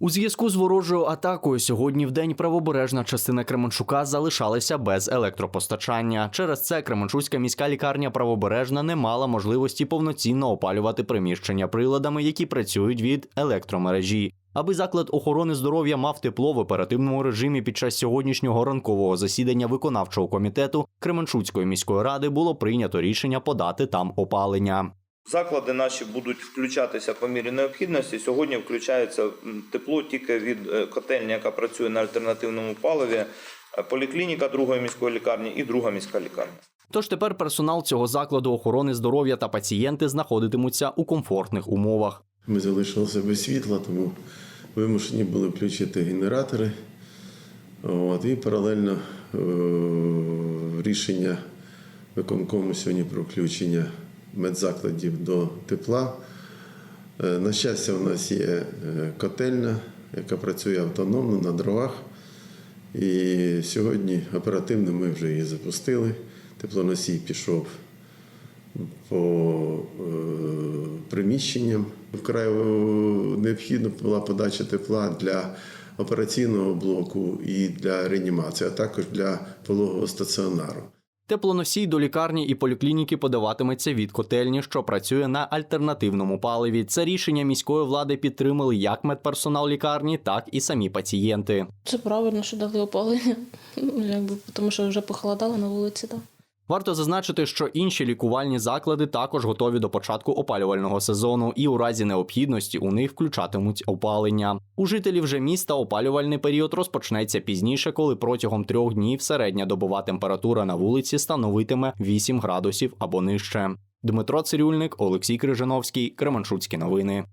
У зв'язку з ворожою атакою сьогодні в день правобережна частина Кременчука залишалася без електропостачання. Через це Кременчуцька міська лікарня правобережна не мала можливості повноцінно опалювати приміщення приладами, які працюють від електромережі. Аби заклад охорони здоров'я мав тепло в оперативному режимі під час сьогоднішнього ранкового засідання виконавчого комітету Кременчуцької міської ради було прийнято рішення подати там опалення. Заклади наші будуть включатися по мірі необхідності. Сьогодні включається тепло тільки від е, котельні, яка працює на альтернативному паливі, е, поліклініка другої міської лікарні і друга міська лікарня. Тож тепер персонал цього закладу охорони здоров'я та пацієнти знаходитимуться у комфортних умовах. Ми залишилися без світла, тому вимушені були включити генератори. От, і паралельно е- рішення виконкому сьогодні про включення медзакладів до тепла. Е, На щастя, у нас є е, котельня, яка працює автономно на дровах. І сьогодні оперативно ми вже її запустили. Теплоносій пішов по е, приміщенням. Вкрай необхідна була подача тепла для операційного блоку і для реанімації, а також для пологового стаціонару. Теплоносій до лікарні і поліклініки подаватиметься від котельні, що працює на альтернативному паливі. Це рішення міської влади підтримали як медперсонал лікарні, так і самі пацієнти. Це правильно, що дали опалення. Ну, Якби, тому що вже похолодало на вулиці, так. Варто зазначити, що інші лікувальні заклади також готові до початку опалювального сезону, і у разі необхідності у них включатимуть опалення. У жителів же міста опалювальний період розпочнеться пізніше, коли протягом трьох днів середня добова температура на вулиці становитиме 8 градусів або нижче. Дмитро Цирюльник, Олексій Крижановський, Кременчуцькі новини.